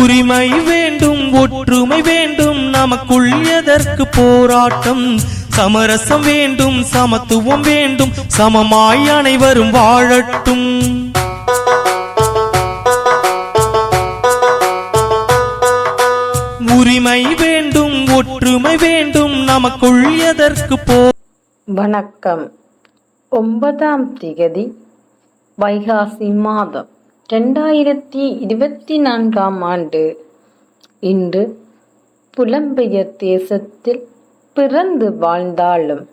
உரிமை வேண்டும் ஒற்றுமை வேண்டும் நமக்குள் எதற்கு போராட்டம்? சமரசம் வேண்டும் சமத்துவம் வேண்டும் சமமாய் அனைவரும் வாழட்டும். உரிமை வேண்டும் ஒற்றுமை வேண்டும் நமக்குள் எதற்கு போ வணக்கம். ஒன்பதாம் திகதி வைகாசி மாதம். ரெண்டாயிரத்தி இருபத்தி நான்காம் ஆண்டு. இன்று புலம்பெயர் தேசத்தில் பிறந்து வாழ்ந்தாலும்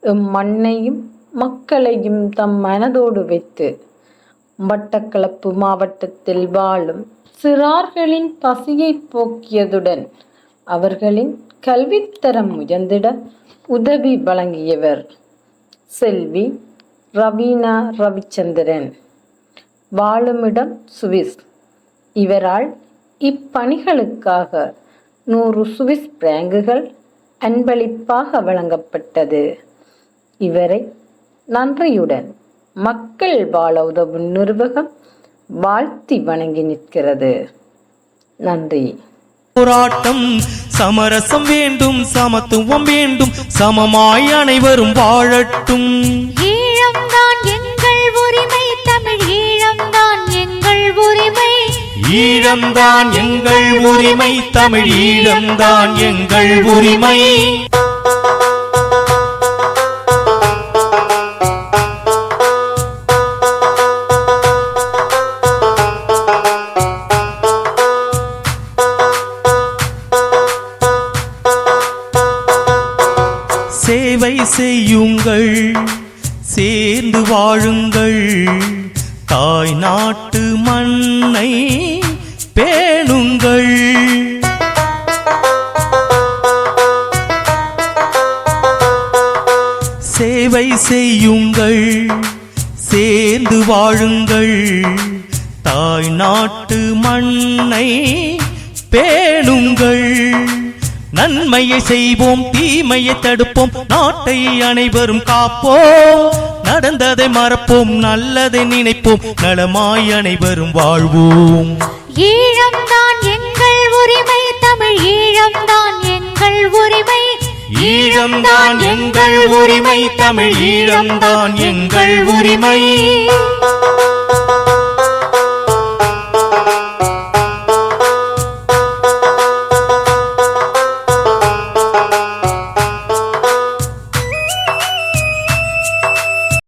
எம் மண்ணையும் மக்களையும் தம் மனதோடு வைத்து மட்டக்களப்பு மாவட்டத்தில் வாழும் சிறார்களின் பசியை போக்கியதுடன் அவர்களின் கல்வித்தரம் உயர்ந்திட உதவி வழங்கியவர் செல்வி ரவீனா ரவிச்சந்திரன். வாழுமிடம் சுவிஸ். இவரால் இப்பணிகளுக்காக நூறு சுவிஸ் பிராங்குகள் அன்பளிப்பாக வழங்கப்பட்டது. இவரை நன்றியுடன் மக்கள் வாழ உதவும் நிர்வாகம் வாழ்த்தி வணங்கி நிற்கிறது. நன்றி. போராட்டம் சமரசம் வேண்டும் சமத்துவம் வேண்டும் சமமாய் அனைவரும் வாழட்டும். ஈழம்தான் எங்கள் உரிமை தமிழ் ஈழம்தான் எங்கள் உரிமை. சேவை செய்யுங்கள் சேர்ந்து வாழுங்கள். தாய் நாட்டு மண்ணை பேணுங்கள். சேவை செய்யுங்கள் சேர்ந்து வாழுங்கள். தாய் நாட்டு மண்ணை பேணுங்கள். நன்மையை செய்வோம் தீமையை தடுப்போம் நாட்டை அனைவரும் காப்போம். நடந்ததை மறப்போம் நல்லதை நினைப்போம். நலமாய் அனைவரும் வாழ்வோம். ஈழம்தான் எங்கள் உரிமை தமிழ் ஈழம்தான் எங்கள் உரிமை. ஈழம்தான் எங்கள் உரிமை தமிழ் ஈழம்தான் எங்கள் உரிமை.